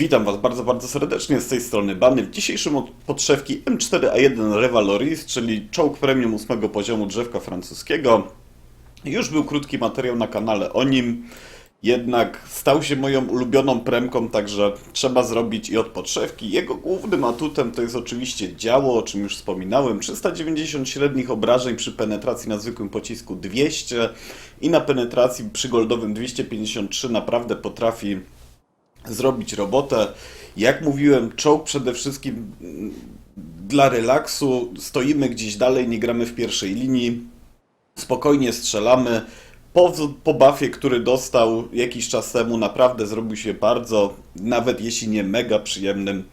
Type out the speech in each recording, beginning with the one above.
Witam Was bardzo, bardzo serdecznie z tej strony Bany. W dzisiejszym od podszewki M4A1 Revaloris, czyli czołg premium 8 poziomu drzewka francuskiego. Już był krótki materiał na kanale o nim, jednak stał się moją ulubioną premką, także trzeba zrobić i od podszewki. Jego głównym atutem to jest oczywiście działo, o czym już wspominałem. 390 średnich obrażeń przy penetracji na zwykłym pocisku 200 i na penetracji przy goldowym 253 naprawdę potrafi zrobić robotę. Jak mówiłem, czołg przede wszystkim mm, dla relaksu. Stoimy gdzieś dalej, nie gramy w pierwszej linii. Spokojnie strzelamy. Po, po buffie, który dostał jakiś czas temu, naprawdę zrobił się bardzo, nawet jeśli nie mega przyjemnym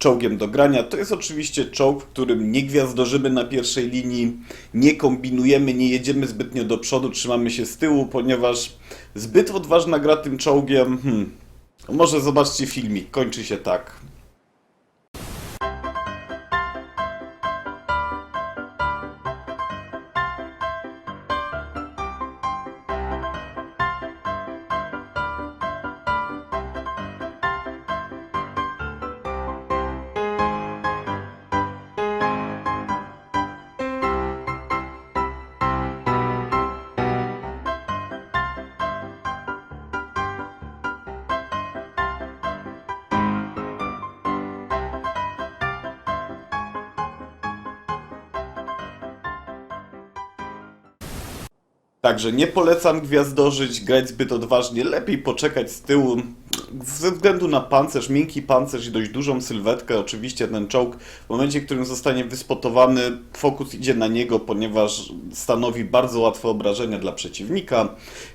czołgiem do grania. To jest oczywiście czołg, w którym nie gwiazdorzymy na pierwszej linii, nie kombinujemy, nie jedziemy zbytnio do przodu, trzymamy się z tyłu, ponieważ zbyt odważna gra tym czołgiem, hmm, może zobaczcie filmik, kończy się tak. Także nie polecam gwiazdorzyć, grać zbyt odważnie, lepiej poczekać z tyłu. Ze względu na pancerz, miękki pancerz i dość dużą sylwetkę, oczywiście ten czołg w momencie, w którym zostanie wyspotowany, fokus idzie na niego, ponieważ stanowi bardzo łatwe obrażenia dla przeciwnika.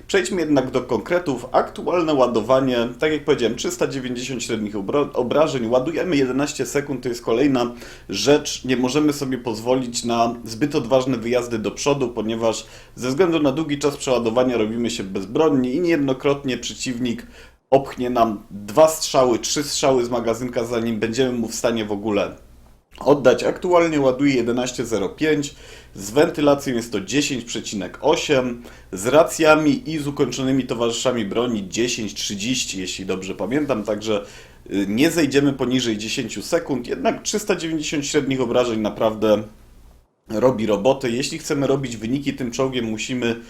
Przejdźmy jednak do konkretów. Aktualne ładowanie, tak jak powiedziałem, 390 średnich obra- obrażeń, ładujemy 11 sekund, to jest kolejna rzecz. Nie możemy sobie pozwolić na zbyt odważne wyjazdy do przodu, ponieważ ze względu na długi czas przeładowania robimy się bezbronni i niejednokrotnie przeciwnik opchnie nam dwa strzały, trzy strzały z magazynka, zanim będziemy mu w stanie w ogóle oddać. Aktualnie ładuje 11.05, z wentylacją jest to 10,8, z racjami i z ukończonymi towarzyszami broni 10.30, jeśli dobrze pamiętam, także y, nie zejdziemy poniżej 10 sekund, jednak 390 średnich obrażeń naprawdę robi robotę. Jeśli chcemy robić wyniki tym czołgiem, musimy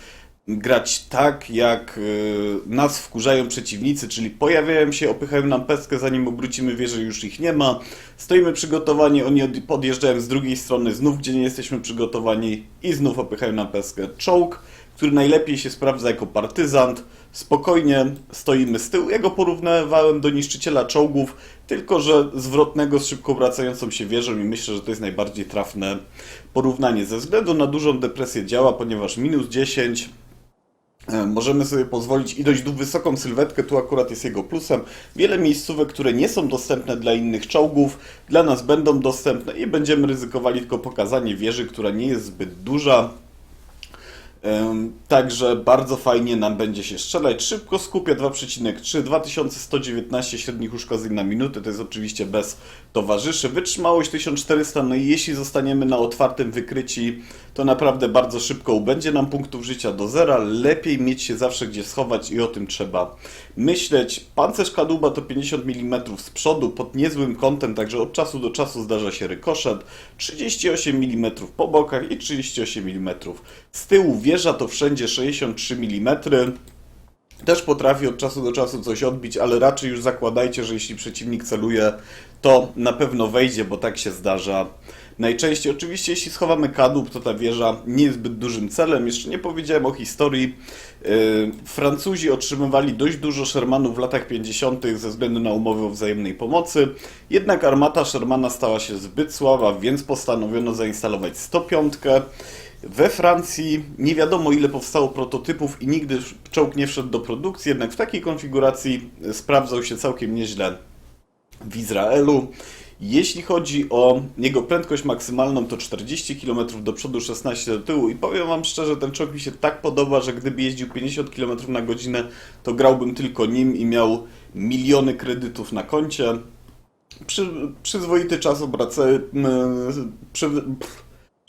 grać tak, jak y, nas wkurzają przeciwnicy, czyli pojawiają się, opychają nam pestkę, zanim obrócimy wieżę, już ich nie ma. Stoimy przygotowani, oni od- podjeżdżają z drugiej strony, znów gdzie nie jesteśmy przygotowani i znów opychają nam pestkę. Czołg, który najlepiej się sprawdza jako partyzant, spokojnie stoimy z tyłu. Ja porównywałem do niszczyciela czołgów, tylko że zwrotnego z szybko wracającą się wieżą i myślę, że to jest najbardziej trafne porównanie. Ze względu na dużą depresję działa, ponieważ minus 10 E, Możemy sobie pozwolić i dość wysoką sylwetkę, tu akurat jest jego plusem. Wiele miejscówek, które nie są dostępne dla innych czołgów, dla nas będą dostępne i będziemy ryzykowali tylko pokazanie wieży, która nie jest zbyt duża. Także bardzo fajnie nam będzie się strzelać. Szybko skupia 2,3, 2119 średnich uszkodzeń na minutę, to jest oczywiście bez towarzyszy. Wytrzymałość 1400, no i jeśli zostaniemy na otwartym wykryci, to naprawdę bardzo szybko ubędzie nam punktów życia do zera. Lepiej mieć się zawsze gdzie schować i o tym trzeba myśleć. Pancerz kadłuba to 50 mm z przodu pod niezłym kątem, także od czasu do czasu zdarza się rykoszet. 38 mm po bokach i 38 mm z tyłu. Wieża to wszędzie 63 mm. Też potrafi od czasu do czasu coś odbić, ale raczej już zakładajcie, że jeśli przeciwnik celuje, to na pewno wejdzie, bo tak się zdarza najczęściej. Oczywiście, jeśli schowamy kadłub, to ta wieża nie jest zbyt dużym celem. Jeszcze nie powiedziałem o historii. Yy, Francuzi otrzymywali dość dużo Shermanów w latach 50. ze względu na umowy o wzajemnej pomocy. Jednak armata Shermana stała się zbyt słaba, więc postanowiono zainstalować 105. We Francji nie wiadomo ile powstało prototypów i nigdy czołg nie wszedł do produkcji, jednak w takiej konfiguracji sprawdzał się całkiem nieźle w Izraelu. Jeśli chodzi o jego prędkość maksymalną, to 40 km do przodu, 16 do tyłu i powiem Wam szczerze, ten czołg mi się tak podoba, że gdyby jeździł 50 km na godzinę, to grałbym tylko nim i miał miliony kredytów na koncie. Przy, przyzwoity czas obracania, przy,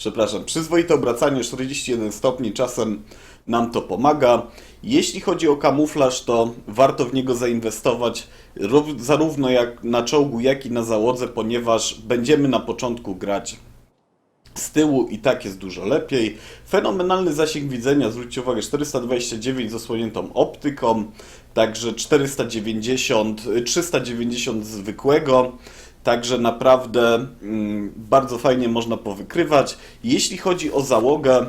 przepraszam, przyzwoite obracanie 41 stopni czasem nam to pomaga. Jeśli chodzi o kamuflaż, to warto w niego zainwestować rów- zarówno jak na czołgu, jak i na załodze, ponieważ będziemy na początku grać z tyłu i tak jest dużo lepiej. Fenomenalny zasięg widzenia, zwróćcie uwagę, 429 z osłoniętą optyką, także 490, y, 390 zwykłego. Także naprawdę mm, bardzo fajnie można powykrywać. Jeśli chodzi o załogę,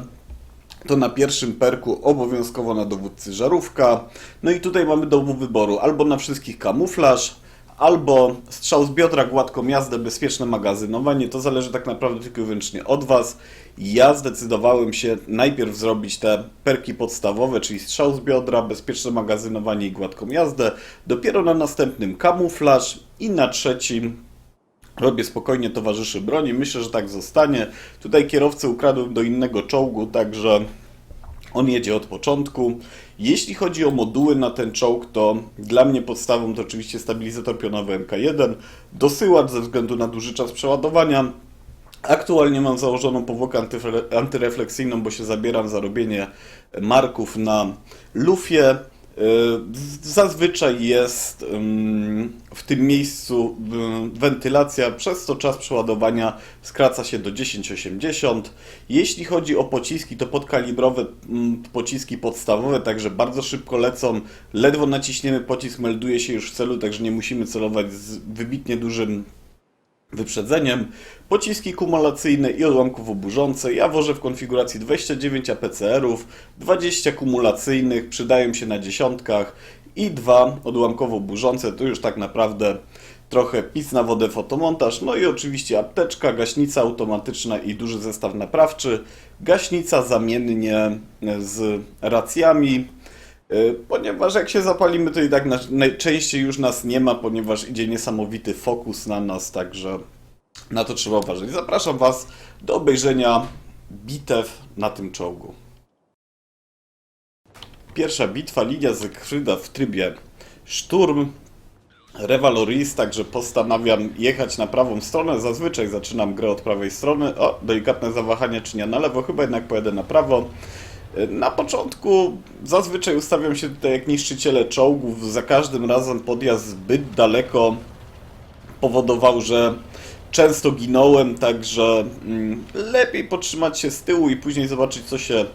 to na pierwszym perku obowiązkowo na dowódcy żarówka. No i tutaj mamy do wyboru albo na wszystkich kamuflaż, albo strzał z biodra, gładką jazdę, bezpieczne magazynowanie. To zależy tak naprawdę tylko i wyłącznie od Was. Ja zdecydowałem się najpierw zrobić te perki podstawowe, czyli strzał z biodra, bezpieczne magazynowanie i gładką jazdę. Dopiero na następnym kamuflaż i na trzecim Robię spokojnie towarzyszy broni. Myślę, że tak zostanie. Tutaj kierowcę ukradłem do innego czołgu, także on jedzie od początku. Jeśli chodzi o moduły na ten czołg, to dla mnie podstawą to oczywiście stabilizator pionowy MK1, dosyłacz ze względu na duży czas przeładowania. Aktualnie mam założoną powłokę antyrefleksyjną, bo się zabieram za robienie marków na lufie. Y, Zazwyczaj jest w tym miejscu ym, wentylacja, przez to czas przeładowania skraca się do 10-80. Jeśli chodzi o pociski, to podkalibrowe ym, pociski podstawowe, także bardzo szybko lecą. Ledwo naciśniemy pocisk, melduje się już w celu, także nie musimy celować z wybitnie dużym wyprzedzeniem. Pociski kumulacyjne i odłamków oburzące. Ja wożę w konfiguracji 29 APCR-ów, 20 kumulacyjnych, przydają się na dziesiątkach i dwa odłamkowo burzące. To już tak naprawdę trochę pis na wodę fotomontaż. No i oczywiście apteczka, gaśnica automatyczna i duży zestaw naprawczy. Gaśnica zamiennie z racjami. Y, Ponieważ jak się zapalimy, to i tak na- najczęściej już nas nie ma, ponieważ idzie niesamowity fokus na nas, także na to trzeba uważać. Zapraszam Was do obejrzenia bitew na tym czołgu. Pierwsza bitwa, linia Zekryda w trybie szturm. Rewaloris, także postanawiam jechać na prawą stronę. Zazwyczaj zaczynam grę od prawej strony. O, delikatne zawahanie czynię na lewo, chyba jednak pojadę na prawo. Na początku zazwyczaj ustawiam się tutaj jak niszczyciele czołgów. Za każdym razem podjazd zbyt daleko powodował, że często ginąłem, także mm, lepiej potrzymać się z tyłu i później zobaczyć co się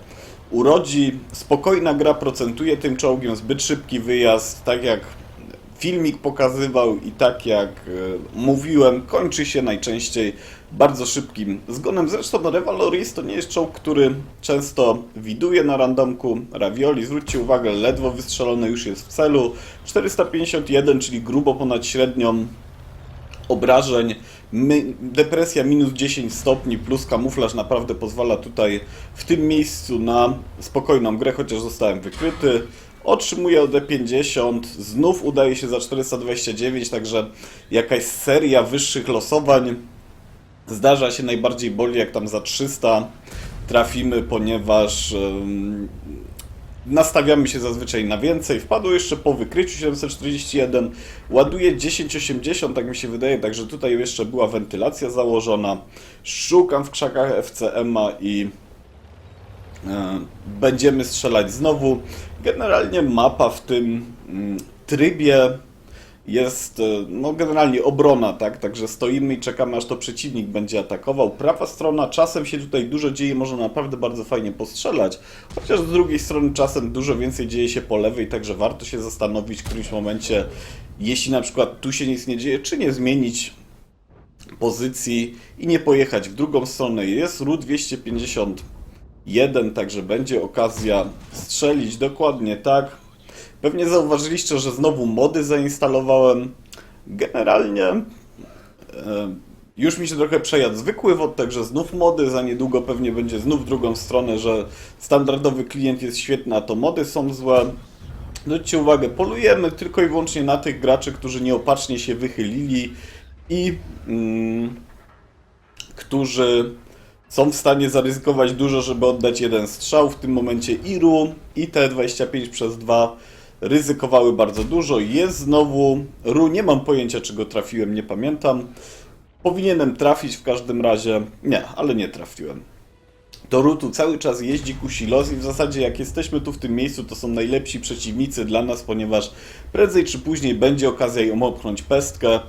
urodzi. Spokojna gra procentuje tym czołgiem, zbyt szybki wyjazd, tak jak filmik pokazywał i tak jak e, mówiłem, kończy się najczęściej bardzo szybkim zgonem. Zresztą no, Revaloris to nie jest czołg, który często widuje na randomku. Ravioli, zwróćcie uwagę, ledwo wystrzelony już jest w celu. 451, czyli grubo ponad średnią obrażeń. My, depresja minus 10 stopni plus kamuflaż naprawdę pozwala tutaj w tym miejscu na spokojną grę, chociaż zostałem wykryty. Otrzymuję OD50, znów udaje się za 429, także jakaś seria wyższych losowań. Zdarza się najbardziej boli, jak tam za 300 trafimy, ponieważ nastawiamy się zazwyczaj na więcej. Wpadło jeszcze po wykryciu 741, ładuje 1080, tak mi się wydaje, także tutaj jeszcze była wentylacja założona. Szukam w krzakach FCM-a i e, będziemy strzelać znowu. Generalnie mapa w tym mm, trybie jest e, no generalnie obrona, tak? Także stoimy i czekamy aż to przeciwnik będzie atakował. Prawa strona czasem się tutaj dużo dzieje, można naprawdę bardzo fajnie postrzelać. Chociaż z drugiej strony czasem dużo więcej dzieje się po lewej, także warto się zastanowić w którymś momencie, jeśli na przykład tu się nic nie dzieje, czy nie zmienić pozycji i nie pojechać w drugą stronę. Jest RU 251, także będzie okazja strzelić dokładnie tak. Pewnie zauważyliście, że znowu mody zainstalowałem. Generalnie e, już mi się trochę przejadł zwykły WOD, także znów mody. Za niedługo pewnie będzie znów drugą stronę, że standardowy klient jest świetny, a to mody są złe. Zwróćcie uwagę, polujemy tylko i wyłącznie na tych graczy, którzy nieopatrznie się wychylili i mm, którzy są w stanie zaryzykować dużo, żeby oddać jeden strzał. W tym momencie Iru i T25 przez 2 ryzykowały bardzo dużo. Jest znowu Ru, nie mam pojęcia czy go trafiłem, nie pamiętam. Powinienem trafić w każdym razie. Nie, ale nie trafiłem. do Rutu cały czas jeździ Kusilos i w zasadzie jak jesteśmy tu w tym miejscu, to są najlepsi przeciwnicy dla nas, ponieważ prędzej czy później będzie okazja ją opchnąć pestkę.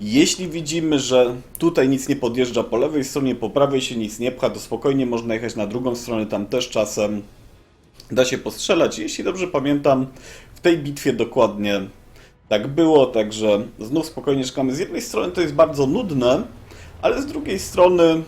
Jeśli widzimy, że tutaj nic nie podjeżdża po lewej stronie, po prawej się nic nie pcha, to spokojnie można jechać na drugą stronę, tam też czasem da się postrzelać. Jeśli dobrze pamiętam, w tej bitwie dokładnie tak było, także znów spokojnie czekamy. Z jednej strony to jest bardzo nudne, ale z drugiej strony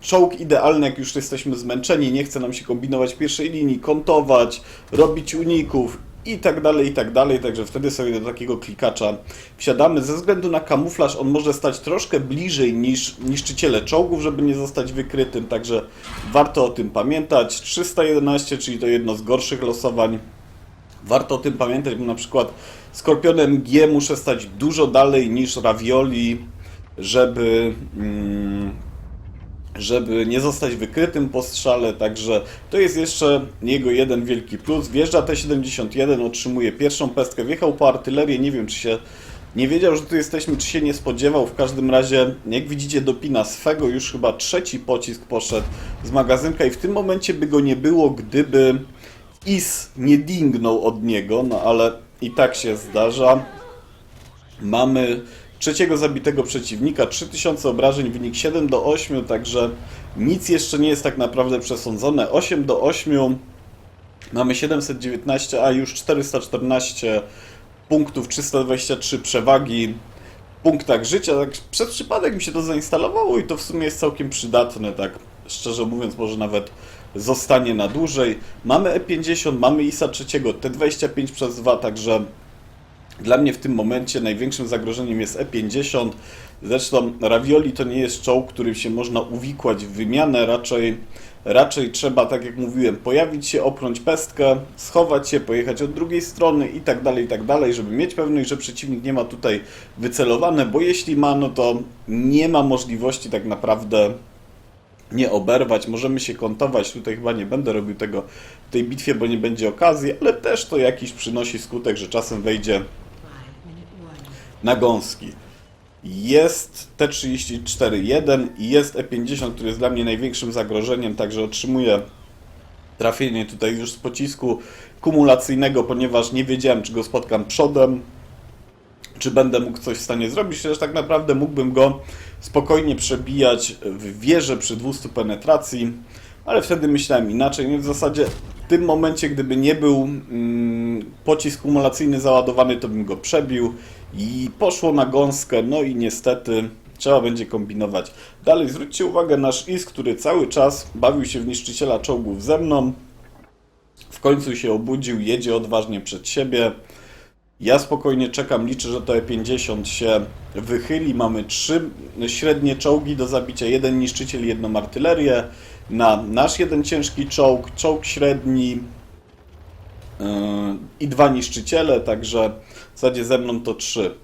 czołg idealny, jak już jesteśmy zmęczeni, nie chce nam się kombinować w pierwszej linii, kontować, robić uników i tak dalej, i tak dalej, także wtedy sobie do takiego klikacza wsiadamy. Ze względu na kamuflaż on może stać troszkę bliżej niż niszczyciele czołgów, żeby nie zostać wykrytym, także warto o tym pamiętać. 311, czyli to jedno z gorszych losowań. Warto o tym pamiętać, bo na przykład Skorpionem G muszę stać dużo dalej niż Ravioli, żeby, mm, żeby nie zostać wykrytym po strzale, także to jest jeszcze jego jeden wielki plus. Wjeżdża T-71, otrzymuje pierwszą pestkę, wjechał po artylerię, nie wiem czy się nie wiedział, że tu jesteśmy, czy się nie spodziewał. W każdym razie, jak widzicie, dopina swego, już chyba trzeci pocisk poszedł z magazynka i w tym momencie by go nie było, gdyby Is nie dingnął od niego, no ale i tak się zdarza. Mamy trzeciego zabitego przeciwnika, 3000 obrażeń, wynik 7 do 8, także nic jeszcze nie jest tak naprawdę przesądzone. 8 do 8, mamy 719, a już 414 punktów, 323 przewagi w punktach życia. Tak przez przypadek mi się to zainstalowało i to w sumie jest całkiem przydatne, tak szczerze mówiąc, może nawet zostanie na dłużej. Mamy E50, mamy ISA trzeciego, T25 przez 2, także dla mnie w tym momencie największym zagrożeniem jest E50. Zresztą Ravioli to nie jest czołg, którym się można uwikłać w wymianę, raczej, raczej trzeba, tak jak mówiłem, pojawić się, opchnąć pestkę, schować się, pojechać od drugiej strony i tak dalej, i tak dalej, żeby mieć pewność, że przeciwnik nie ma tutaj wycelowane, bo jeśli ma, no to nie ma możliwości tak naprawdę nie oberwać, możemy się kontować, tutaj chyba nie będę robił tego w tej bitwie, bo nie będzie okazji, ale też to jakiś przynosi skutek, że czasem wejdzie na gąski. Jest T-34-1 i jest E-50, który jest dla mnie największym zagrożeniem, także otrzymuję trafienie tutaj już z pocisku kumulacyjnego, ponieważ nie wiedziałem, czy go spotkam przodem, czy będę mógł coś w stanie zrobić, chociaż tak naprawdę mógłbym go spokojnie przebijać w wieżę przy 200 penetracji, ale wtedy myślałem inaczej. W zasadzie w tym momencie, gdyby nie był mm, pocisk kumulacyjny załadowany, to bym go przebił i poszło na gąskę, no i niestety trzeba będzie kombinować. Dalej zwróćcie uwagę na IS, który cały czas bawił się w niszczyciela czołgów ze mną. W końcu się obudził, jedzie odważnie przed siebie. Ja spokojnie czekam, liczę, że to E50 się wychyli. Mamy trzy średnie czołgi do zabicia, jeden niszczyciel, jedną artylerię. Na nasz jeden ciężki czołg, czołg średni yy, i dwa niszczyciele, także zasadzie ze mną to trzy.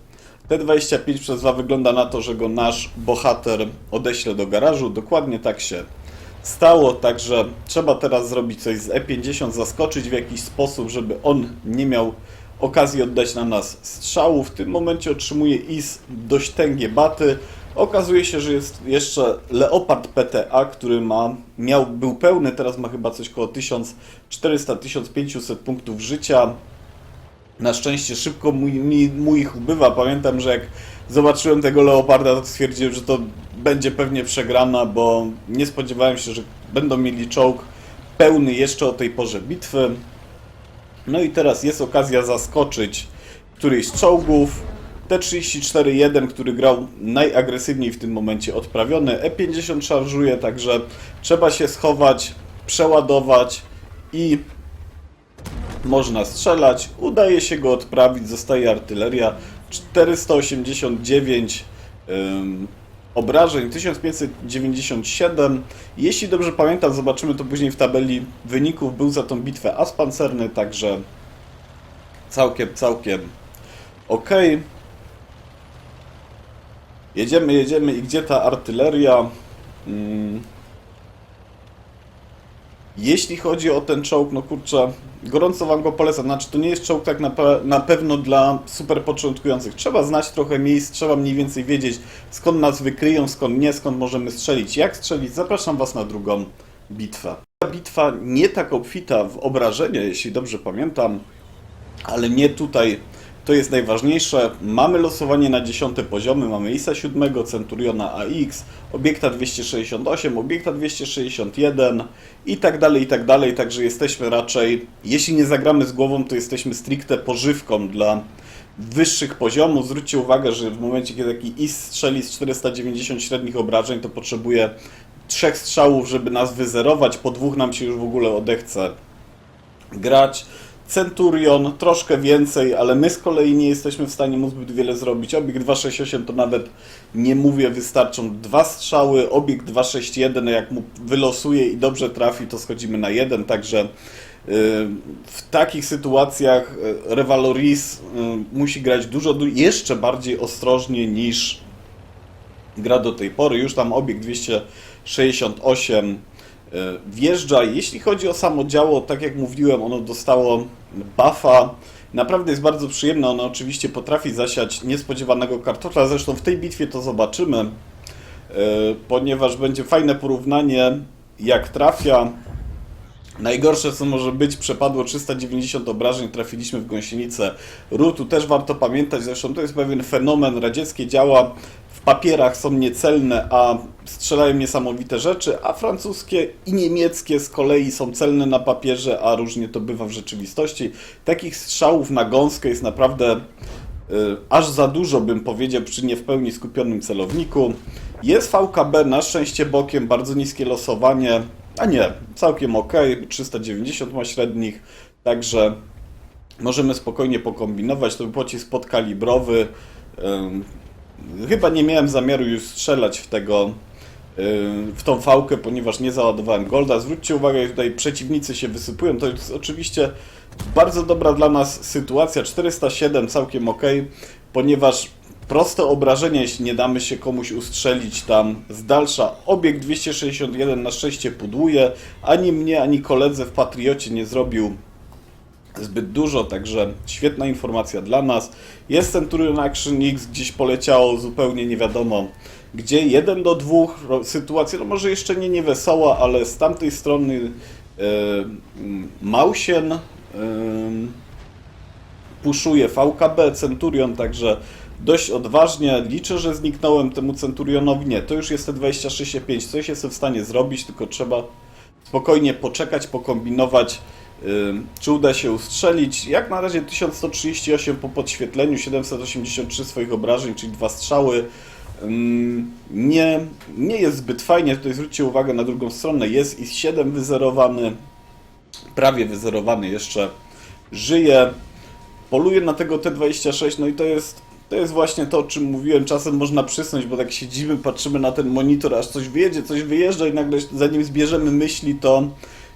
T25 przez 2 wygląda na to, że go nasz bohater odeśle do garażu. Dokładnie tak się stało, także trzeba teraz zrobić coś z E50, zaskoczyć w jakiś sposób, żeby on nie miał okazji oddać na nas strzału. W tym momencie otrzymuje IS dość tęgie baty. Okazuje się, że jest jeszcze Leopard PTA, który ma, miał, był pełny, teraz ma chyba coś około 1400-1500 punktów życia. Na szczęście szybko mój, mój ich ubywa. Pamiętam, że jak zobaczyłem tego Leoparda, to stwierdziłem, że to będzie pewnie przegrana, bo nie spodziewałem się, że będą mieli czołg pełny jeszcze o tej porze bitwy. No i teraz jest okazja zaskoczyć któryś z czołgów. T-34-1, który grał najagresywniej w tym momencie odprawiony. E-50 szarżuje, także trzeba się schować, przeładować i można strzelać. Udaje się go odprawić, zostaje artyleria. 489 ym, obrażeń, 1597. Jeśli dobrze pamiętam, zobaczymy to później w tabeli wyników. Był za tą bitwę as pancerny, także całkiem, całkiem ok. Jedziemy, jedziemy i gdzie ta artyleria? Mm. Jeśli chodzi o ten czołg, no kurczę, gorąco Wam go polecam. Znaczy, to nie jest czołg tak na, pe- na pewno dla super początkujących. Trzeba znać trochę miejsc, trzeba mniej więcej wiedzieć, skąd nas wykryją, skąd nie, skąd możemy strzelić, jak strzelić. Zapraszam Was na drugą bitwę. Ta bitwa nie tak obfita w obrażenia, jeśli dobrze pamiętam, ale nie tutaj. To jest najważniejsze. Mamy losowanie na 10 poziomy, mamy ISA 7, Centuriona AX, obiekta 268, obiekta 261 i tak dalej, i tak dalej. Także jesteśmy raczej, jeśli nie zagramy z głową, to jesteśmy stricte pożywką dla wyższych poziomów. Zwróćcie uwagę, że w momencie, kiedy taki IS strzeli z 490 średnich obrażeń, to potrzebuje trzech strzałów, żeby nas wyzerować. Po dwóch nam się już w ogóle odechce grać. Centurion troszkę więcej, ale my z kolei nie jesteśmy w stanie mu zbyt wiele zrobić. Obiekt 268 to nawet nie mówię, wystarczą dwa strzały. Obiekt 261, jak mu wylosuje i dobrze trafi, to schodzimy na jeden. Także y, w takich sytuacjach y, Revaloris y, musi grać dużo, du- jeszcze bardziej ostrożnie niż gra do tej pory. Już tam obiekt 268 e, wjeżdża. Jeśli chodzi o samo działo, tak jak mówiłem, ono dostało buffa. Naprawdę jest bardzo przyjemne. Ono oczywiście potrafi zasiać niespodziewanego kartofla. Zresztą w tej bitwie to zobaczymy, e, ponieważ będzie fajne porównanie, jak trafia. Najgorsze co może być, przepadło 390 obrażeń, trafiliśmy w gąsienicę Rutu. Też warto pamiętać, zresztą to jest pewien fenomen, radzieckie działa w papierach są niecelne, a strzelają niesamowite rzeczy, a francuskie i niemieckie z kolei są celne na papierze, a różnie to bywa w rzeczywistości. Takich strzałów na gąskę jest naprawdę y, aż za dużo, bym powiedział, przy nie w pełni skupionym celowniku. Jest VKB, na szczęście bokiem, bardzo niskie losowanie, a nie, całkiem ok, 390 ma średnich, także możemy spokojnie pokombinować. To był pocisk podkalibrowy. Ym, Chyba nie miałem zamiaru już strzelać w tego, yy, w tą fałkę, ponieważ nie załadowałem golda. Zwróćcie uwagę, jak tutaj przeciwnicy się wysypują. To jest oczywiście bardzo dobra dla nas sytuacja. 407 całkiem ok, ponieważ proste obrażenia, jeśli nie damy się komuś ustrzelić tam z dalsza. Obiekt 261 na szczęście pudłuje. Ani mnie, ani koledze w Patriocie nie zrobił zbyt dużo, także świetna informacja dla nas. Jest Centurion Action X, gdzieś poleciało zupełnie nie wiadomo gdzie, 1 do 2, ro- sytuacja no może jeszcze nie niewesoła, ale z tamtej strony e, mm, Mausien e, puszuje VKB, Centurion, także dość odważnie. Liczę, że zniknąłem temu Centurionowi. Nie, to już jest te 26,5. Coś jestem w stanie zrobić, tylko trzeba spokojnie poczekać, pokombinować, czy uda się ustrzelić. Jak na razie 1138 po podświetleniu, 783 swoich obrażeń, czyli dwa strzały. Nie, nie jest zbyt fajnie, tutaj zwróćcie uwagę na drugą stronę, jest i 7 wyzerowany, prawie wyzerowany jeszcze żyje, poluje na tego T26, no i to jest, to jest właśnie to, o czym mówiłem, czasem można przysnąć, bo tak siedzimy, patrzymy na ten monitor, aż coś wyjedzie, coś wyjeżdża i nagle zanim zbierzemy myśli, to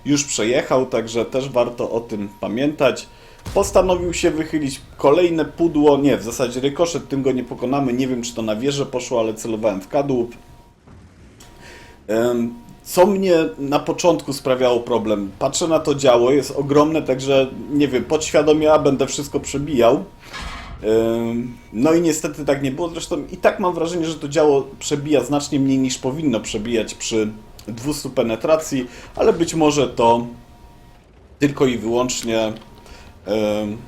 już przejechał, także też warto o tym pamiętać. Postanowił się wychylić kolejne pudło, nie, w zasadzie rykoszet, tym go nie pokonamy, nie wiem czy to na wieżę poszło, ale celowałem w kadłub. Co mnie na początku sprawiało problem? Patrzę na to działo, jest ogromne, także nie wiem, podświadomie a będę wszystko przebijał. No i niestety tak nie było. Zresztą i tak mam wrażenie, że to działo przebija znacznie mniej niż powinno przebijać przy 200 penetracji, ale być może to tylko i wyłącznie ym,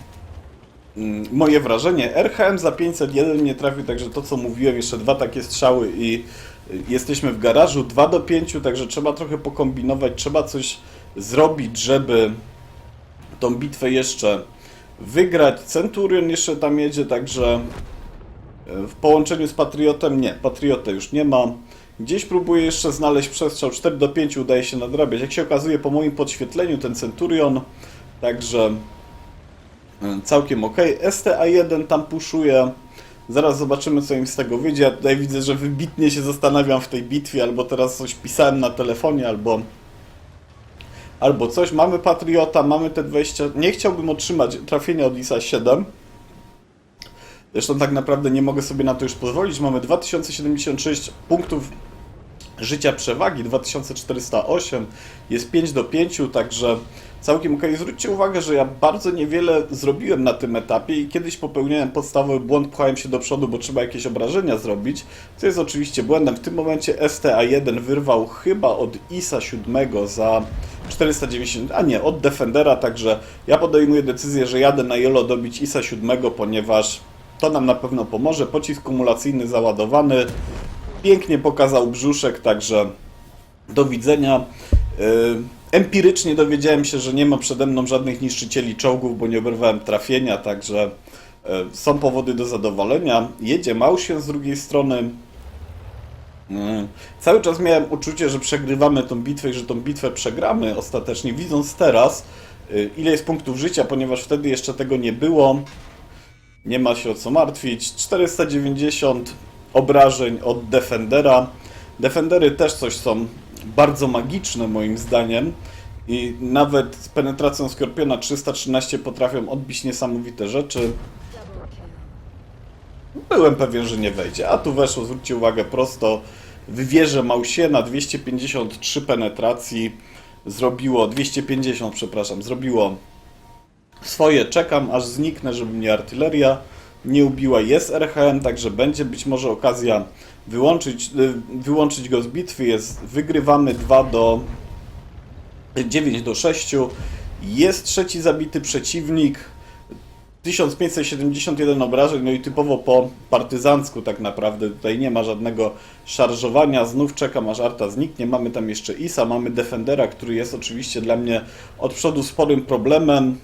moje wrażenie. RHM za 501 nie trafił, także to co mówiłem, jeszcze dwa takie strzały i y, jesteśmy w garażu. 2 do 5, także trzeba trochę pokombinować, trzeba coś zrobić, żeby tą bitwę jeszcze wygrać. Centurion jeszcze tam jedzie, także e, w połączeniu z Patriotem nie, Patriotę już nie ma. Gdzieś próbuję jeszcze znaleźć przestrzał 4 do 5 udaje się nadrabiać. Jak się okazuje po moim podświetleniu ten Centurion, także e, całkiem ok. STA1 tam puszuje. Zaraz zobaczymy co im z tego wyjdzie. Ja tutaj widzę, że wybitnie się zastanawiam w tej bitwie, albo teraz coś pisałem na telefonie, albo albo coś. Mamy Patriota, mamy te 20. Nie chciałbym otrzymać trafienia od ISA 7. Zresztą tak naprawdę nie mogę sobie na to już pozwolić. Mamy 2076 punktów życia przewagi, 2408, jest 5 do 5, także całkiem okej. Zwróćcie uwagę, że ja bardzo niewiele zrobiłem na tym etapie i kiedyś popełniałem podstawowy błąd, pchałem się do przodu, bo trzeba jakieś obrażenia zrobić, co jest oczywiście błędem. W tym momencie STA1 wyrwał chyba od ISA 7 za 490, a nie, od Defendera, także ja podejmuję decyzję, że jadę na Jolo dobić ISA 7, ponieważ to nam na pewno pomoże. Pocisk kumulacyjny załadowany, pięknie pokazał brzuszek, także do widzenia. Yy, Empirycznie dowiedziałem się, że nie ma przede mną żadnych niszczycieli czołgów, bo nie oberwałem trafienia, także yy, są powody do zadowolenia. Jedzie Małsien z drugiej strony. Yy, Cały czas miałem uczucie, że przegrywamy tą bitwę i że tą bitwę przegramy ostatecznie, widząc teraz, ile jest punktów życia, ponieważ wtedy jeszcze tego nie było. Nie ma się o co martwić. 490 obrażeń od Defendera. Defendery też coś są bardzo magiczne moim zdaniem. I nawet z penetracją Skorpiona 313 potrafią odbić niesamowite rzeczy. Byłem pewien, że nie wejdzie. A tu weszło, zwróćcie uwagę, prosto w wieżę Mausiena 253 penetracji. Zrobiło 250, przepraszam, zrobiło swoje. Czekam aż zniknę, żeby mnie artyleria nie ubiła. Jest RHM, także będzie być może okazja wyłączyć, y, wyłączyć go z bitwy. Jest, wygrywamy 2 do 9 do 6. Jest trzeci zabity przeciwnik. 1571 obrażeń, no i typowo po partyzancku tak naprawdę. Tutaj nie ma żadnego szarżowania. Znów czekam aż Arta zniknie. Mamy tam jeszcze Isa, mamy Defendera, który jest oczywiście dla mnie od przodu sporym problemem.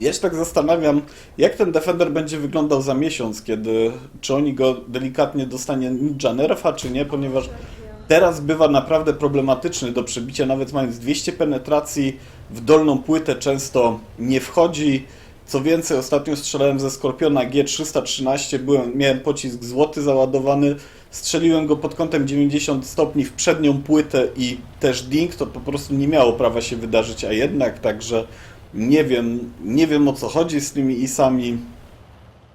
Ja się tak zastanawiam, jak ten Defender będzie wyglądał za miesiąc, kiedy czy oni go delikatnie dostanie Ninja Nerfa, czy nie, ponieważ teraz bywa naprawdę problematyczny do przebicia, nawet mając 200 penetracji w dolną płytę często nie wchodzi. Co więcej, ostatnio strzelałem ze Skorpiona G313, byłem, miałem pocisk złoty załadowany, strzeliłem go pod kątem 90 stopni w przednią płytę i też ding, to po prostu nie miało prawa się wydarzyć, a jednak, także nie wiem, nie wiem o co chodzi z tymi isami,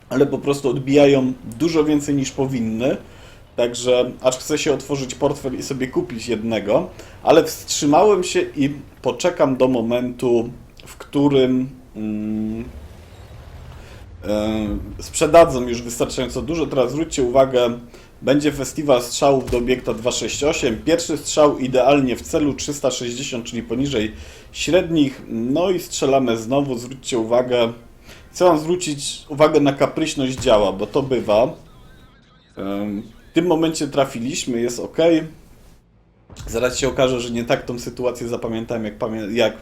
ale po prostu odbijają dużo więcej niż powinny. Także aż chcę się otworzyć portfel i sobie kupić jednego, ale wstrzymałem się i poczekam do momentu, w którym mm, e, sprzedadzą już wystarczająco dużo. Teraz zwróćcie uwagę, będzie festiwal strzałów do obiekta 268. Pierwszy strzał idealnie w celu 360, czyli poniżej średnich. No i strzelamy znowu. Zwróćcie uwagę. Chcę Wam zwrócić uwagę na kapryśność działa, bo to bywa. W tym momencie trafiliśmy, jest ok. Zaraz się okaże, że nie tak tą sytuację zapamiętałem, jak, jak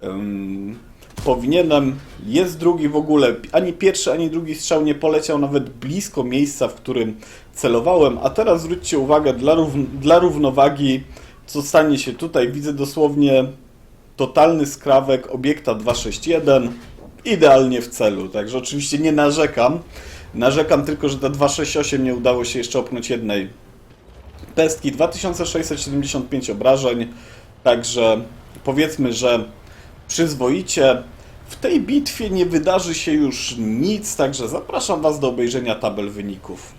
em, powinienem. Jest drugi w ogóle. Ani pierwszy, ani drugi strzał nie poleciał nawet blisko miejsca, w którym celowałem. A teraz zwróćcie uwagę, dla, równ- dla równowagi, co stanie się tutaj. Widzę dosłownie totalny skrawek obiekta 261. Idealnie w celu, także oczywiście nie narzekam. Narzekam tylko, że ta 268 nie udało się jeszcze opnąć jednej pestki. 2675 obrażeń, także powiedzmy, że przyzwoicie. W tej bitwie nie wydarzy się już nic, także zapraszam Was do obejrzenia tabel wyników.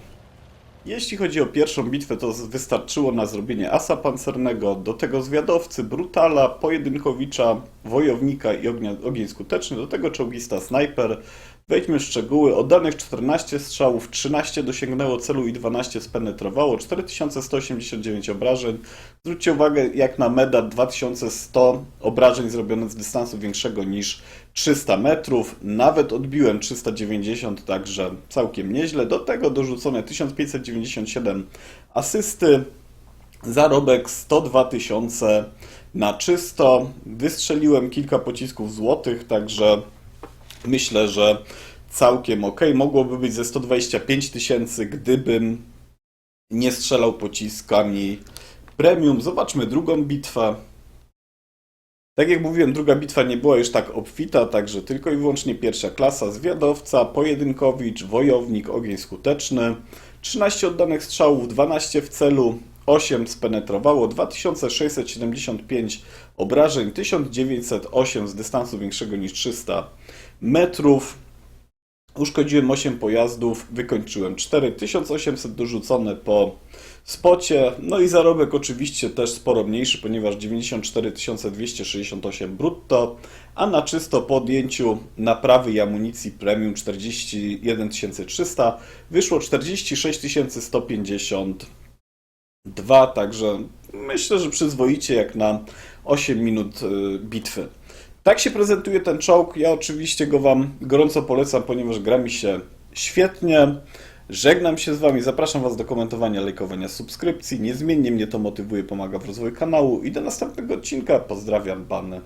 Jeśli chodzi o pierwszą bitwę, to wystarczyło na zrobienie asa pancernego, do tego zwiadowcy, brutala, pojedynkowicza, wojownika i ognia, ogień skuteczny, do tego czołgista snajper. Wejdźmy w szczegóły. Oddanych 14 strzałów, 13 dosięgnęło celu i 12 spenetrowało, 4189 obrażeń. Zwróćcie uwagę, jak na meda 2100 obrażeń zrobione z dystansu większego niż 300 metrów. Nawet odbiłem 390, także całkiem nieźle. Do tego dorzucone 1597 asysty. Zarobek 102 tysiące na czysto. Wystrzeliłem kilka pocisków złotych, także myślę, że całkiem ok. Mogłoby być ze 125 tysięcy, gdybym nie strzelał pociskami premium. Zobaczmy drugą bitwę. Tak jak mówiłem, druga bitwa nie była już tak obfita, także tylko i wyłącznie pierwsza klasa, zwiadowca, pojedynkowicz, wojownik, ogień skuteczny, 13 oddanych strzałów, 12 w celu, 8 spenetrowało, 2675 obrażeń, 1908 z dystansu większego niż 300 metrów. Uszkodziłem 8 pojazdów, wykończyłem 4, 1800 dorzucone po spocie, no i zarobek oczywiście też sporo mniejszy, ponieważ 94 268 brutto, a na czysto po odjęciu naprawy i amunicji premium 41 300 wyszło 46 152, także myślę, że przyzwoicie jak na 8 minut y, bitwy. Tak się prezentuje ten czołg. Ja oczywiście go Wam gorąco polecam, ponieważ gra mi się świetnie. Żegnam się z Wami, zapraszam Was do komentowania, lajkowania, subskrypcji. Niezmiennie mnie to motywuje, pomaga w rozwoju kanału i do następnego odcinka. Pozdrawiam, Bany.